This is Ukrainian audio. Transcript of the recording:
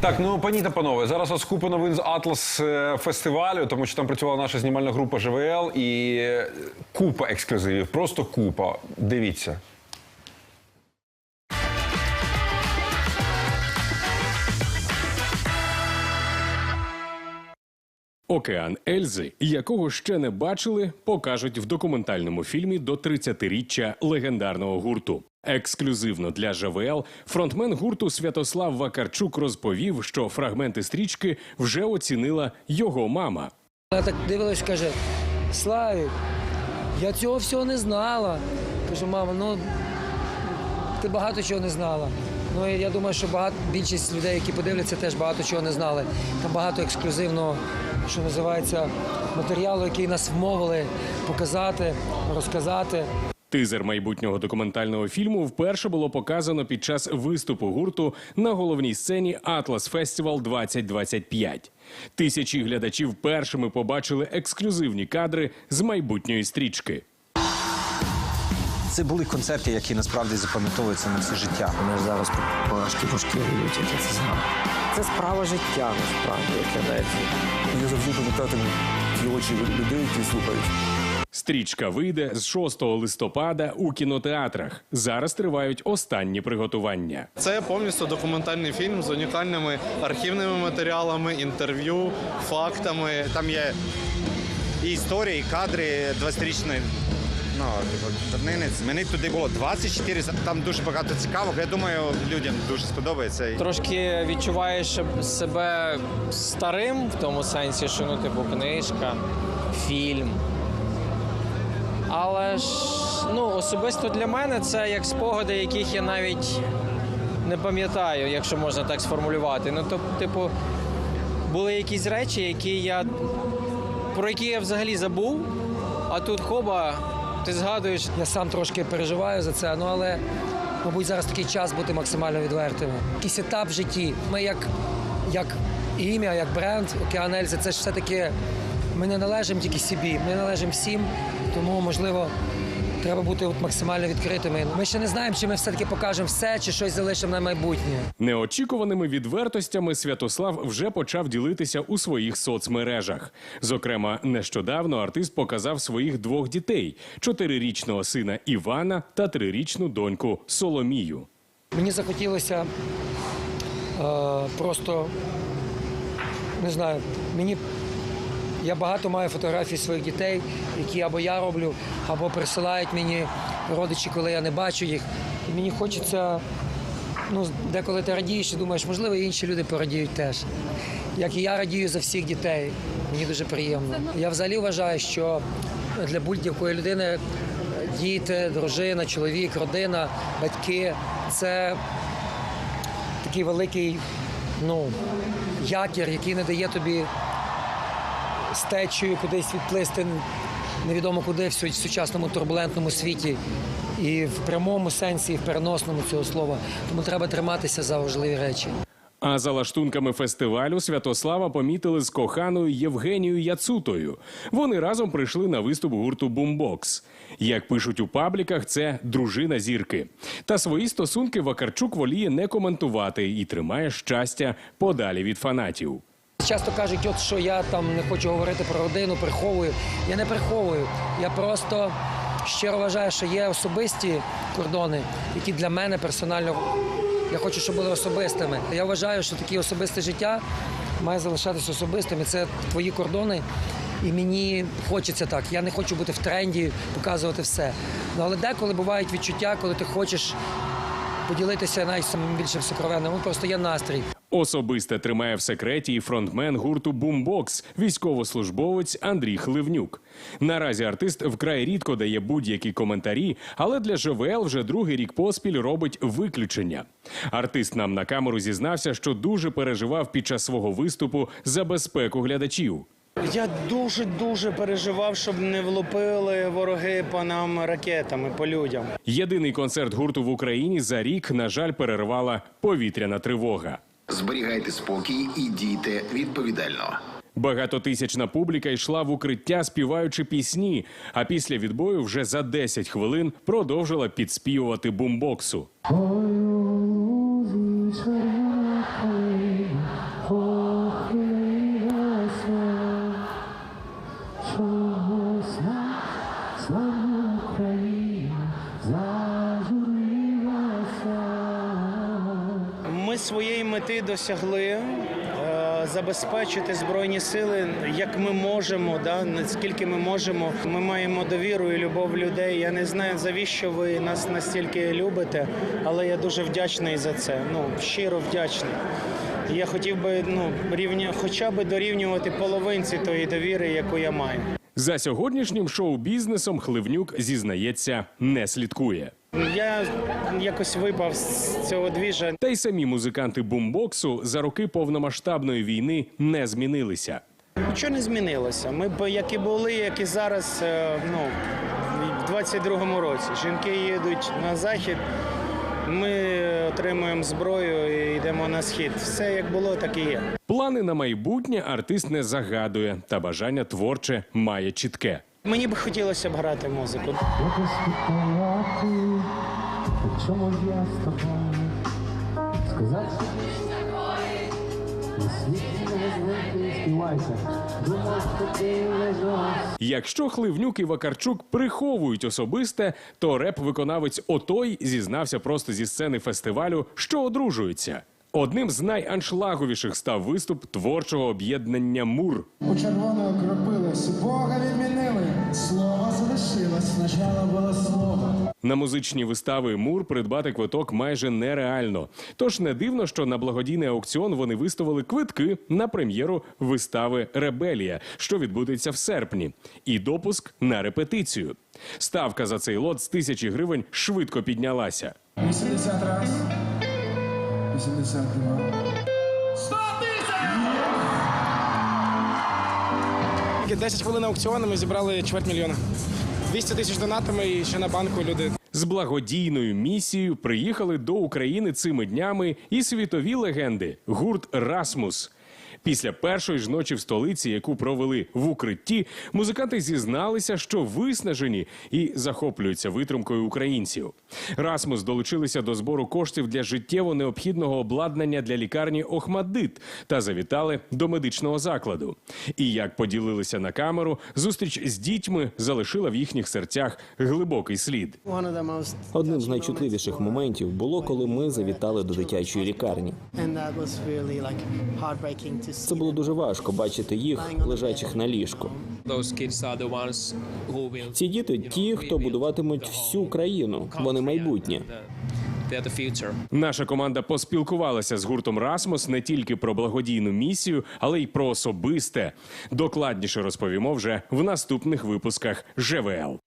Так, ну пані та панове, зараз ось купа новин з Атлас е, фестивалю, тому що там працювала наша знімальна група ЖВЛ і е, купа ексклюзивів, просто купа. Дивіться. Океан Ельзи, якого ще не бачили, покажуть в документальному фільмі до 30-річчя легендарного гурту. Ексклюзивно для ЖВЛ фронтмен гурту Святослав Вакарчук розповів, що фрагменти стрічки вже оцінила його мама. Вона так дивилась, каже: Славік, я цього всього не знала. Кажу, мама, ну ти багато чого не знала. Ну я думаю, що багато більшість людей, які подивляться, теж багато чого не знали. Там багато ексклюзивного, що називається, матеріалу, який нас вмовили показати, розказати. Тизер майбутнього документального фільму вперше було показано під час виступу гурту на головній сцені Атлас Фестивал 2025. Тисячі глядачів першими побачили ексклюзивні кадри з майбутньої стрічки. Це були концерти, які насправді запам'ятовуються на все життя. Вони ж зараз пашки по шкірі йдуть, як це згадую. Це справа життя, насправді, як гадається. Я завжди пам'ятатиму ті очі людей, які слухають. Стрічка вийде з 6 листопада у кінотеатрах. Зараз тривають останні приготування. Це повністю документальний фільм з унікальними архівними матеріалами, інтерв'ю, фактами. Там є і історія, і кадри 20-річної ну, типу. Мені туди було 24, там дуже багато цікавого. Я думаю, людям дуже сподобається. Трошки відчуваєш себе старим в тому сенсі, що ну, типу, книжка, фільм. Але ж ну, особисто для мене це як спогади, яких я навіть не пам'ятаю, якщо можна так сформулювати. Ну, то, типу, були якісь речі, які я про які я взагалі забув, а тут хоба, ти згадуєш, Я сам трошки переживаю за це, ну але, мабуть, зараз такий час бути максимально відвертими. Якийсь етап в житті. Ми як, як ім'я, як бренд Океан Ельзи, це ж все-таки ми не належимо тільки собі, ми належимо всім, тому, можливо, треба бути от максимально відкритими. Ми ще не знаємо, чи ми все-таки покажемо все, чи щось залишимо на майбутнє. Неочікуваними відвертостями Святослав вже почав ділитися у своїх соцмережах. Зокрема, нещодавно артист показав своїх двох дітей: чотирирічного сина Івана та трирічну доньку Соломію. Мені захотілося е, просто не знаю, мені я багато маю фотографій своїх дітей, які або я роблю, або присилають мені родичі, коли я не бачу їх. І мені хочеться, ну, деколи ти радієш і думаєш, можливо, інші люди порадіють теж. Як і я радію за всіх дітей. Мені дуже приємно. Я взагалі вважаю, що для будь-якої людини діти, дружина, чоловік, родина, батьки це такий великий ну, якір, який не дає тобі з течією кудись відплисти невідомо куди в сучасному турбулентному світі. І в прямому сенсі, і в переносному цього слова. Тому треба триматися за важливі речі. А за лаштунками фестивалю Святослава помітили з коханою Євгенією Яцутою. Вони разом прийшли на виступ гурту Бумбокс. Як пишуть у пабліках, це дружина зірки. Та свої стосунки Вакарчук воліє не коментувати і тримає щастя подалі від фанатів. Часто кажуть, от що я там не хочу говорити про родину, приховую. Я не приховую. Я просто щиро вважаю, що є особисті кордони, які для мене персонально я хочу, щоб були особистими. Я вважаю, що таке особисте життя має залишатися особистим. І Це твої кордони. І мені хочеться так. Я не хочу бути в тренді, показувати все. Ну, але деколи бувають відчуття, коли ти хочеш поділитися найбільшим сокровенним. Ну, Просто є настрій. Особисте тримає в секреті і фронтмен гурту Бумбокс, військовослужбовець Андрій Хливнюк. Наразі артист вкрай рідко дає будь-які коментарі, але для ЖВЛ вже другий рік поспіль робить виключення. Артист нам на камеру зізнався, що дуже переживав під час свого виступу за безпеку глядачів. Я дуже дуже переживав, щоб не влупили вороги по нам ракетами, по людям. Єдиний концерт гурту в Україні за рік, на жаль, перервала повітряна тривога. Зберігайте спокій і дійте відповідально. Багатотисячна публіка йшла в укриття, співаючи пісні. А після відбою вже за 10 хвилин продовжила підспівувати бумбоксу. Мети досягли е, забезпечити збройні сили, як ми можемо, да, наскільки ми можемо. Ми маємо довіру і любов людей. Я не знаю, завіщо ви нас настільки любите, але я дуже вдячний за це. Ну щиро вдячний. Я хотів би ну рівня, хоча б дорівнювати половинці тої довіри, яку я маю. За сьогоднішнім шоу-бізнесом Хливнюк зізнається, не слідкує. Я якось випав з цього двіжа. Та й самі музиканти бумбоксу за роки повномасштабної війни не змінилися. Нічого не змінилося. Ми б як і були, як і зараз. е, Ну в 22-му році. Жінки їдуть на захід. Ми отримуємо зброю і йдемо на схід. Все як було, так і є. Плани на майбутнє артист не загадує, та бажання творче має чітке. Мені б хотілося б грати музику. Чому ж я з тобою сказати? Якщо Хливнюк і Вакарчук приховують особисте, то реп-виконавець Отой зізнався просто зі сцени фестивалю, що одружується. Одним з найаншлаговіших став виступ творчого об'єднання Мур. У червоно окропились, Бога відмінили. Слово залишилось, спочатку було слово. На музичні вистави Мур придбати квиток майже нереально. Тож не дивно, що на благодійний аукціон вони виставили квитки на прем'єру вистави Ребелія, що відбудеться в серпні, і допуск на репетицію. Ставка за цей лот з тисячі гривень швидко піднялася. 80 раз. 82. 100 10 хвилин аукціону ми зібрали чверть мільйона. 200 тисяч донатами і ще на банку люди. З благодійною місією приїхали до України цими днями і світові легенди гурт Расмус. Після першої ж ночі в столиці, яку провели в укритті, музиканти зізналися, що виснажені і захоплюються витримкою українців. Расмус долучилися до збору коштів для життєво необхідного обладнання для лікарні Охмадит та завітали до медичного закладу. І як поділилися на камеру, зустріч з дітьми залишила в їхніх серцях глибокий слід. Одним з найчутливіших моментів було, коли ми завітали до дитячої лікарні. Це було дуже важко бачити їх, лежачих на ліжку. Ці діти ті, хто будуватимуть всю країну. Вони майбутнє. Наша команда поспілкувалася з гуртом Расмус не тільки про благодійну місію, але й про особисте. Докладніше розповімо вже в наступних випусках ЖВЛ.